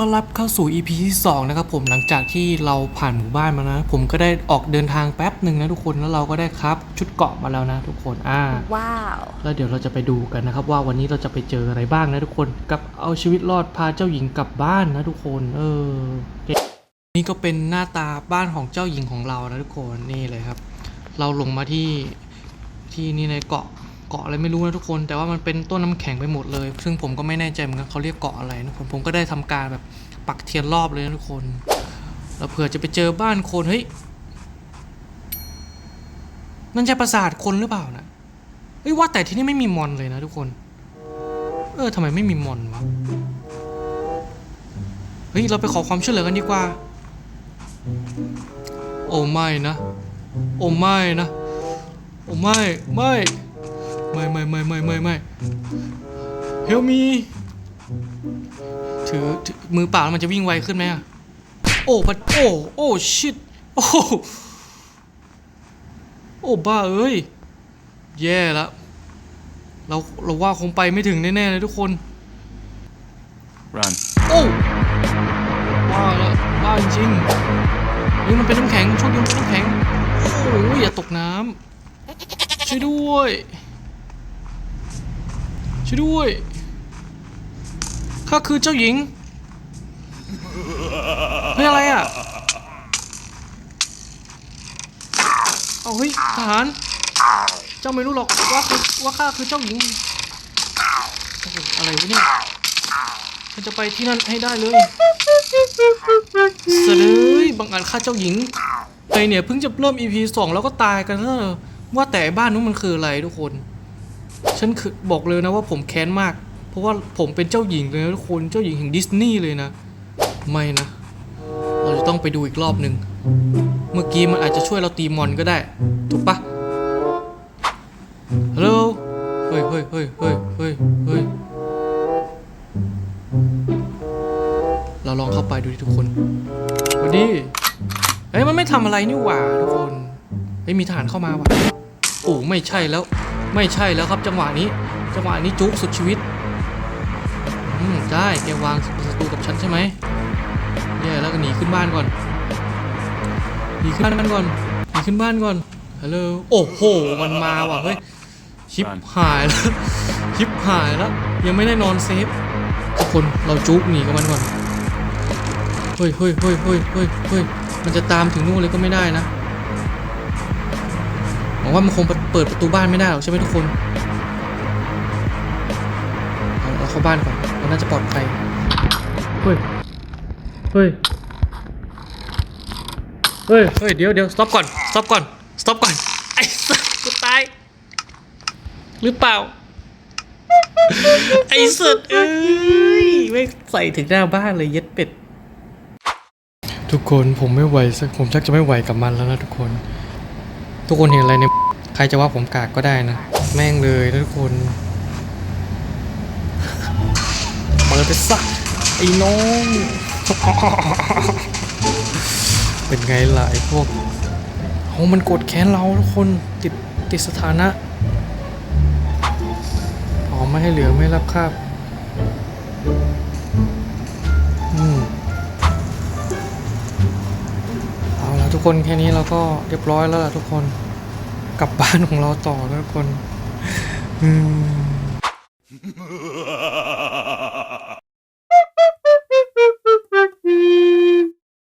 ต้อนรับเข้าสู่ EP ที่2นะครับผมหลังจากที่เราผ่านหมู่บ้านมานะ ผมก็ได้ออกเดินทางแป๊บหนึ่งนะทุกคนแล้วเราก็ได้ครับ ชุดเกราะมาแล้วนะทุกคนอ่าว้าวแล้วเดี๋ยวเราจะไปดูกันนะครับ ว่าวันนี้เราจะไปเจออะไรบ้างนะทุกคนกับเอาชีวิตรอดพาเจ้าหญิงกลับบ้านนะทุกคนเออนี่ก็เป็นหน้าตาบ้านของเจ้าหญิงของเรานะทุกคนนี่เลยครับ เราลงมาที่ที่นี่ในเกาะ เกาะอะไรไม่รู้นะทุกคน แต่ว่ามันเป็นต้นน้ำแข็งไปหมดเลย ซึ่งผมก็ไม่แน่ใจเหมือนกันเขาเรียกเกาะอะไรนะผมผมก็ได้ทำการแบบปักเทียนรอบเลยนะทุกคน แล้วเผื่อจะไปเจอบ้านคนเฮ้ยนั่นใช่ปราสาทคนหรือเปล่านะเฮ้ยว่าแต่ที่นี่ไม่มีมอนเลยนะทุกคน เออทำไมไม่มีมอนวะเฮ้ยเราไปขอความช่วยเหลือกันดีกว่า โอ้ไม่นะ โอ้ไม่นะ โอ้ไม่ไม่ ไม่ไม่ไม่ไม่ไม่ไม่เฮลมีถือถือมือเปล่าแล้วมันจะวิ่งไวขึ้นไหมอะโอ้พัดโอ้โอ้ชิตโอ้โอ้บ้าเอ้ย แย่แล้วเราเราว่าคงไปไม่ถึงแน่ ๆ เลยทุกคน Run. โอ้ว่าแล้วว่าจริงๆเฮ้ยมันเป็นน้ำแข็งโชคดีมันเป็นน้ำแข็งโอ้ยอย่าตกน้ำช่วยด้วย ช่วยด้วย ข้าคือเจ้าหญิง เฮ้ยอะไรอะ เอาเฮ้ยทหาร เจ้าไม่รู้หรอกว่าคือว่าข้าคือเจ้าหญิง อะไรวะเนี่ยฉันจะไปที่นั่นให้ได้เลยเสยเลยบังอาจฆ่าเจ้าหญิงไอเนี่ยเพิ่งจะเริ่ม EP สองแล้วก็ตายกันแล้วว่าแต่บ้านนู้นมันคืออะไรทุกคน ฉันคือบอกเลยนะว่าผมแค้นมาก เพราะว่าผมเป็นเจ้าหญิงเลยนะทุกคนเจ้าหญิงแห่งดิสนีย์เลยนะ ไม่นะ เราจะต้องไปดูอีกรอบหนึ่งเมื่อกี้มันอาจจะช่วยเราตีมอนก็ได้ ถูกปะฮัลโหลเฮ้ยเฮ้ยเฮ้ยเฮ้ยเฮ้ยเฮ้ยเราลองเข้าไปดูดิทุกคนสวัสดีเฮ้ยมันไม่ทำอะไรนี่หว่าทุกคนเฮ้ยมีทหารเข้ามาว่ะโอ้ไม่ใช่แล้ว ไม่ใช่แล้วครับจังหวะนี้ จังหวะนี้จุกสุดชีวิต อืมได้แกวางศัตรูกับฉันใช่ไหมแย่แล้วก็หนีขึ้นบ้านก่อน หนีขึ้นบ้านก่อน หนีขึ้นบ้านก่อน ฮัลโหล โอ้โห มันมาว่ะเฮ้ย ชิปหายแล้ว ชิปหายแล้ว ยังไม่ได้นอนเซฟทุกคน เราจุกหนีกับมันก่อน เฮ้ยเฮ้ยเฮ้ยเฮ้ยเฮ้ยเฮ้ยมันจะตามถึงนู่นเลยก็ไม่ได้นะหวังว่ามันคง เปิดประตูบ้านไม่ได้หรอกใช่ไหมทุกคนเอาเราเข้าบ้านก่อนเราน่าจะปลอดภัยเฮ้ยเฮ้ยเฮ้ยเฮ้ยเดี๋ยวเดี๋ยว stop ก่อน stop ก่อน stop ก่อนไอ้สัสกูตายหรือเปล่าไอ้สุดเอ้ยไม่ใส่ถึงหน้าบ้านเลยเย็ดเป็ด ทุกคนผมไม่ไหวสักผมชักจะไม่ไหวกับมันแล้วนะทุกคน ทุกคนเห็นอะไรในใครจะว่าผมกากก็ได้นะ แม่งเลยทุกคนเปิดไปสักไอ้น้อง เป็นไงล่ะไอ้พวกโอ้มันกดแค้นเราทุกคนติดติดสถานะอ๋อไม่ให้เหลือไม่รับคาบอืมเอาละทุกคนแค่นี้เราก็เรียบร้อยแล้วล่ะทุกคน กลับบ้านของเราต่อแล้วทุกคน อืม